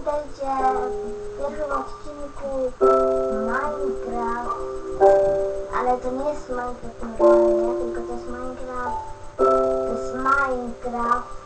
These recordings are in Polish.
witajcie w pierwszym odcinku Minecraft. Ale to nie jest Minecraft normalnie, tylko to jest Minecraft. To jest Minecraft.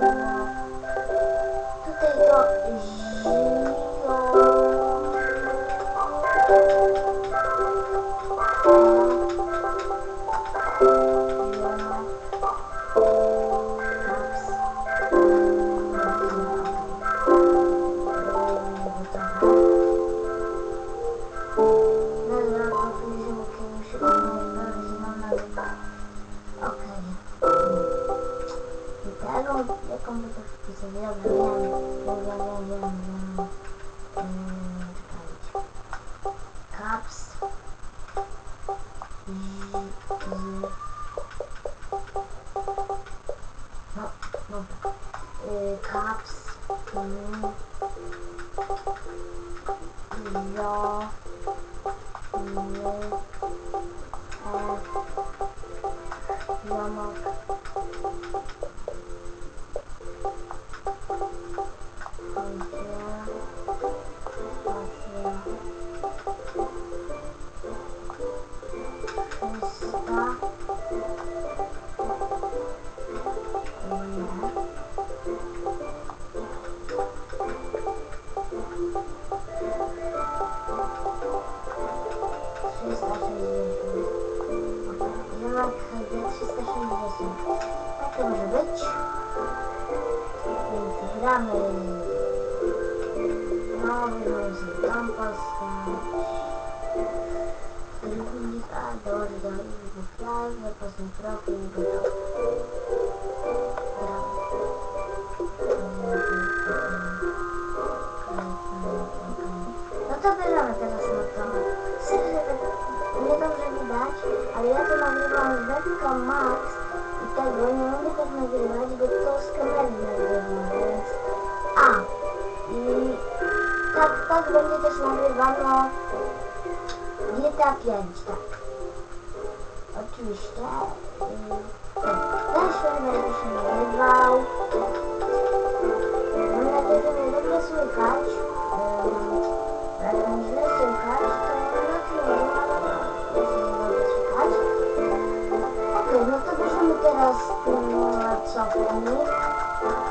Wariaty, no. Tutaj to zio... wiem. Mm, czekajcie. Caps. I, i. No, dobra. Y, caps. Mm. Jo. Nie. Więc gramy. No, możemy sobie tam postać. Drugi, a do do live, potem profil, gotowy. No to bierzemy teraz na to. Serio, tak nie dobrze widać, ale ja to nagrywam z webcam Max i tego nie mogę tak nagrywać, bo tak, tak będzie też nagrywano GTA 5, tak. Oczywiście. I ten świat będzie się nagrywał. Mam nadzieję, że mnie dobrze słychać. Jak mnie źle słychać, to na filmie, ale jeśli mnie dobrze słychać. Okej, no to bierzemy teraz um, cofnij.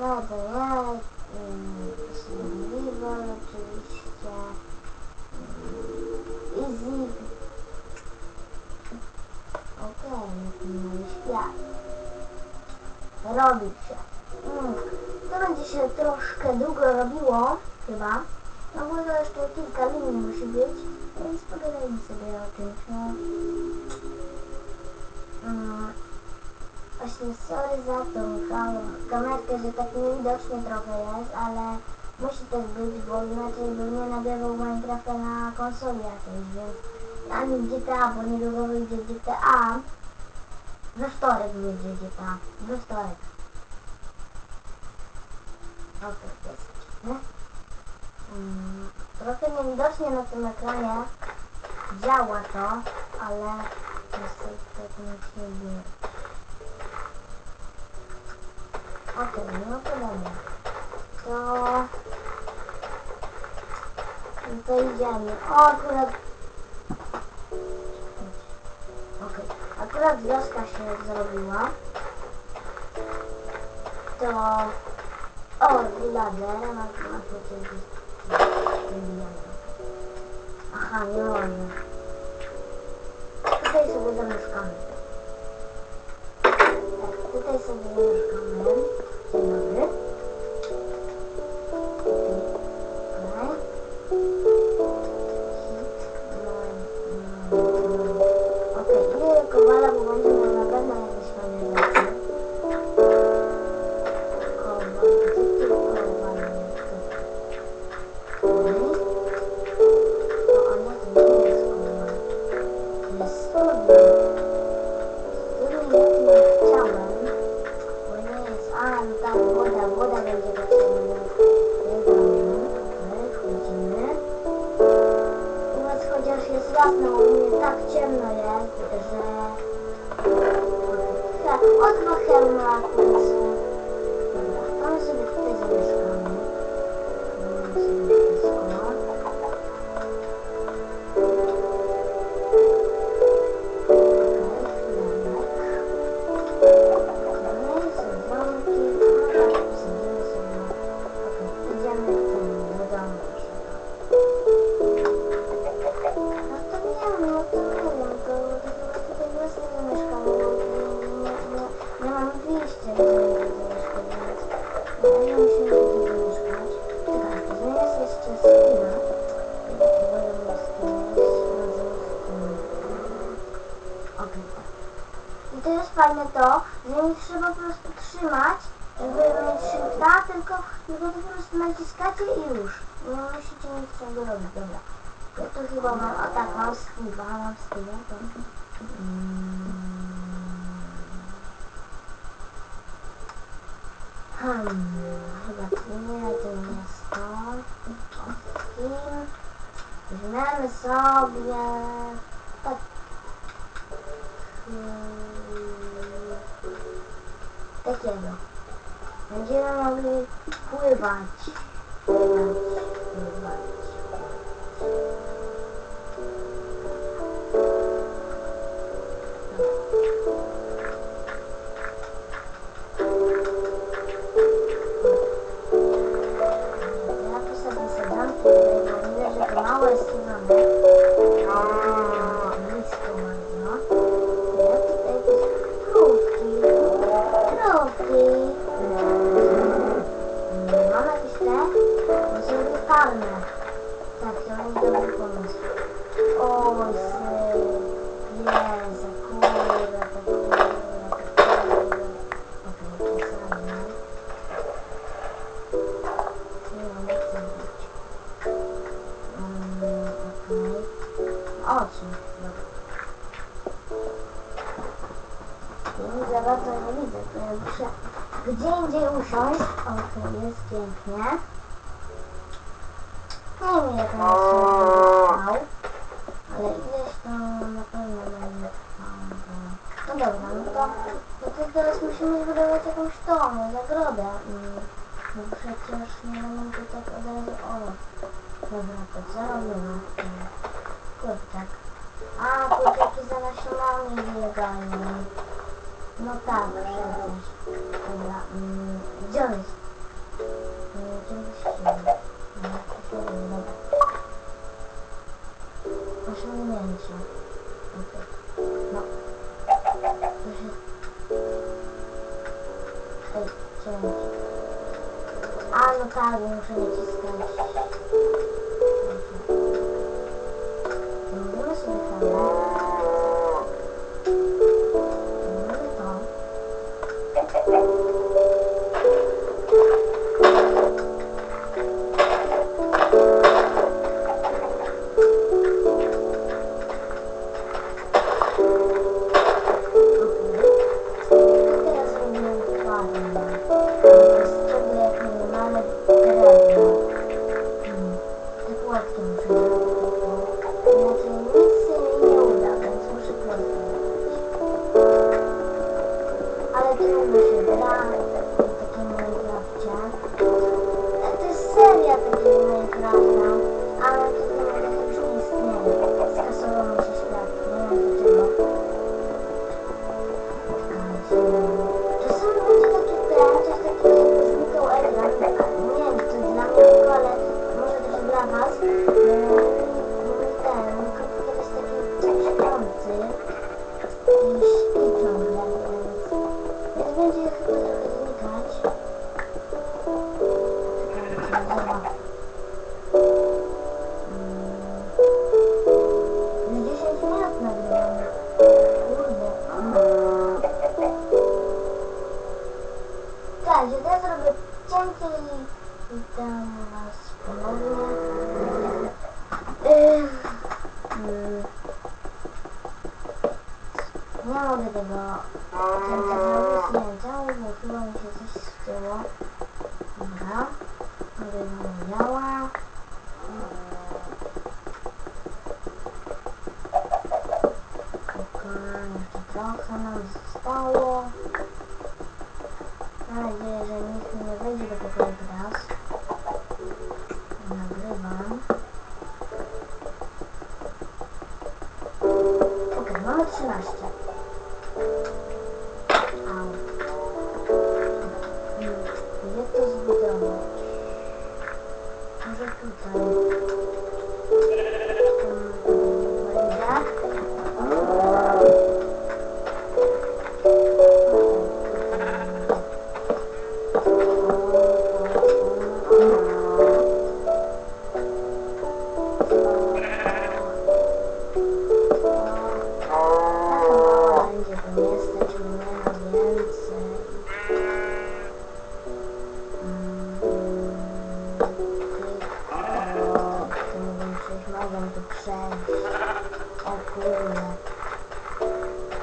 Ja. Survival oczywiście. Mm, Easy. Okej, no świat. Robi się. Mm. To będzie się troszkę długo robiło, chyba. No bo to jeszcze kilka linii musi być, więc pogadajmy sobie o tym. No. Mm. Właśnie sorry za tą kam- kamerkę, że tak niewidocznie trochę jest, ale musi tak być, bo inaczej bym nie nagrywał Minecrafta na konsoli jakiejś, więc ani GTA, bo niedługo wyjdzie GTA. We wtorek wyjdzie GTA. We wtorek. Okej, jest. Nie? Mm, trochę niewidocznie na tym ekranie działa to, ale niestety tak nic nie dzieje. Okej, no to dobra. To... No to idziemy. O, akurat... Okej, akurat wioska się zrobiła. To... O, villager, na, na pociągu. Aha, nie wolno. Tutaj sobie zamieszkamy. Tak, tutaj sobie zamieszkamy. Naciskacie i już. Nie musicie nic czego robić, dobra. Ja tu chyba mam, o tak, mam skiba, mam skiba, to... Mm. Hmm, chyba to nie, to nie jest. Weźmiemy sobie... Tak. Hmm, takiego. Będziemy mogli. Pływać, Farmę. Tak, to będzie dobry pomysł. Oj. Jezu, kurwa, to kurwa, to kurwa. Okej, to samo. Nie, nie chcę być. Mm, okej. Oczy. Dobra. Nie za bardzo nie widzę, to ja muszę gdzie indziej usiąść. Okej, jest pięknie. Nie wiem trwał, ale ileś tam na pewno będzie No dobra, no to, no to teraz musimy zbudować jakąś tą zagrodę. Mm, No przecież nie mamy tu tak od razu... O, dobra, to co robimy? Mm, Kurczak. A, kurczaki za nasionami biegają. No tak, przecież. Dobra, mm, to się robi, dobra. Osiągnięcie. Okej. No. To się... Ej, cięcie. A, no tak, bo muszę naciskać. Jeszcze trochę nam zostało. Mam nadzieję, że nikt O kurde.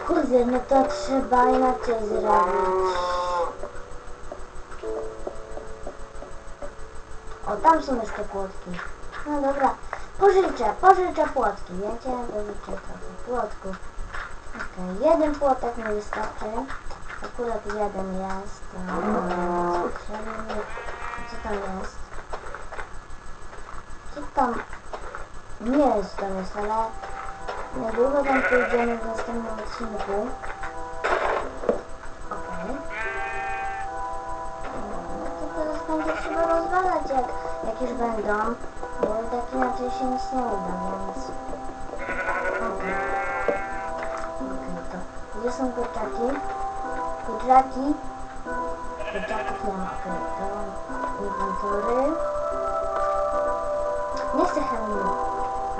Kurde, no to trzeba inaczej zrobić. O, tam są jeszcze płotki. No dobra, pożyczę, pożyczę płotki, wiecie? Pożyczę trochę płotków. Okej, jeden płotek mi wystarczy. Akurat jeden jest. potrzebny. Co tam jest? Co tam? Nie wiem co tam jest, ale niedługo tam pójdziemy w następnym odcinku. Okej. No to teraz będzie trzeba rozwalać jak, jak już będą, bo tak inaczej się nic nie uda, więc... Okej. Okej, to gdzie są kurczaki? Kurczaki? Kurczaków nie ma, okej, to inwentory. Nie chcę chemii.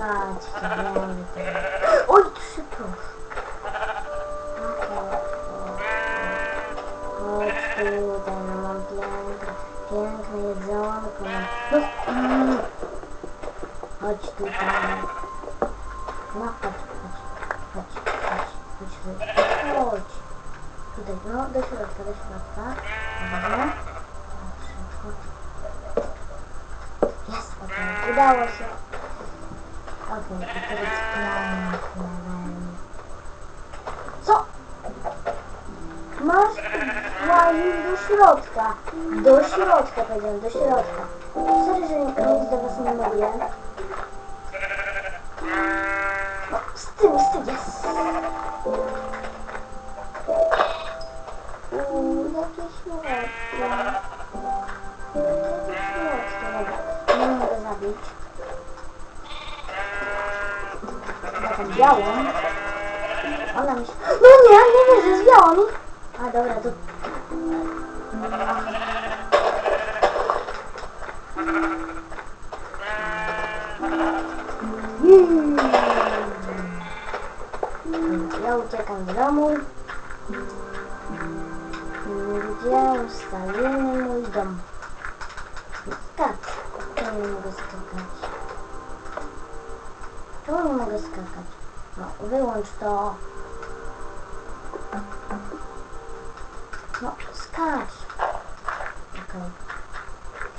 Że to... Oj, trzy proszę. Tutaj, no mam piękne, piękne jedzonko. No. Chodź tutaj. No chodź, chodź, chodź, chodź, chodź, chodź, chodź. Tutaj, no do środka, do środka. Dobrze. Dobrze, chodź. Jest, udało się. To teraz. Co? Masz włazić do środka. Do środka powiedziałem, do środka. Sorry, że nic do was nie mówię. No, tyłu, z tyłu, jest. Jakieś śmiałeczki. Jakieś dobra. Nie mogę zabić. Taką białą. Ona mi się... No nie, nie wierzę, zwiało mi. A dobra, to... Hmm. Ja uciekam z domu. Gdzie ustalimy mój dom? Nie mogę skakać? No, wyłącz to. No, skacz. Okej.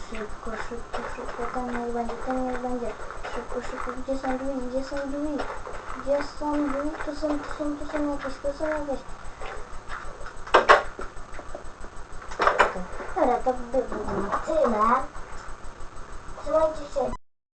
Szybko, szybko, szybko. Ten niech będzie, ten niech będzie. Szybko, szybko. Gdzie są drzwi? Gdzie są drzwi? Gdzie są drzwi? Tu są, tu są, tu są jakieś, tu są jakieś. Okej. Dobra, to by było tyle. Trzymajcie się.